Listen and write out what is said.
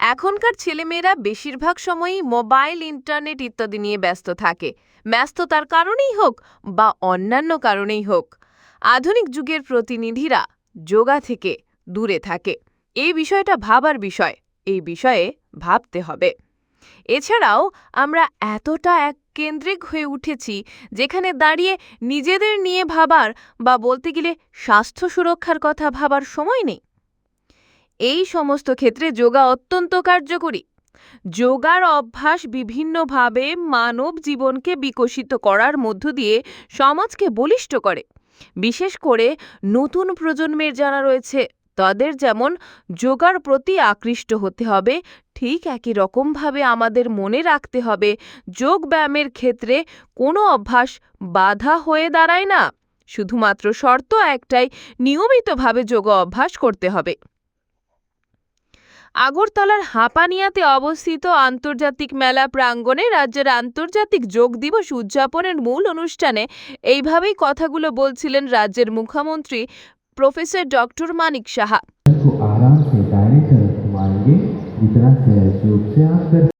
এখনকার ছেলেমেয়েরা বেশিরভাগ সময়ই মোবাইল, ইন্টারনেট ইত্যাদি নিয়ে ব্যস্ত থাকে। ব্যস্ততার কারণেই হোক বা অন্যান্য কারণেই হোক, আধুনিক যুগের প্রতিনিধিরা যোগা থেকে দূরে থাকে। এই বিষয়টা ভাবার বিষয়, এই বিষয়ে ভাবতে হবে। এছাড়াও আমরা এতটা এক কেন্দ্রিক হয়ে উঠেছি যেখানে দাঁড়িয়ে নিজেদের নিয়ে ভাবার বা বলতে গেলে স্বাস্থ্য সুরক্ষার কথা ভাবার সময় নেই। এই সমস্ত ক্ষেত্রে যোগা অত্যন্ত কার্যকরী। যোগার অভ্যাস বিভিন্নভাবে মানব জীবনকে বিকশিত করার মধ্য দিয়ে সমাজকে বলিষ্ঠ করে। বিশেষ করে নতুন প্রজন্মের যারা রয়েছে, তাদের যেমন যোগার প্রতি আকৃষ্ট হতে হবে, ঠিক একই রকমভাবে আমাদের মনে রাখতে হবে, যোগ ব্যায়ামের ক্ষেত্রে কোনো অভ্যাস বাধা হয়ে দাঁড়ায় না। শুধুমাত্র শর্ত একটাই, নিয়মিতভাবে যোগ অভ্যাস করতে হবে। আগরতলার হাঁপানিয়াতে অবস্থিত আন্তর্জাতিক মেলা প্রাঙ্গণে রাজ্যের আন্তর্জাতিক যোগ দিবস উদযাপনের মূল অনুষ্ঠানে এইভাবেই কথাগুলো বলছিলেন রাজ্যের মুখ্যমন্ত্রী প্রফেসর ডক্টর মানিক সাহা।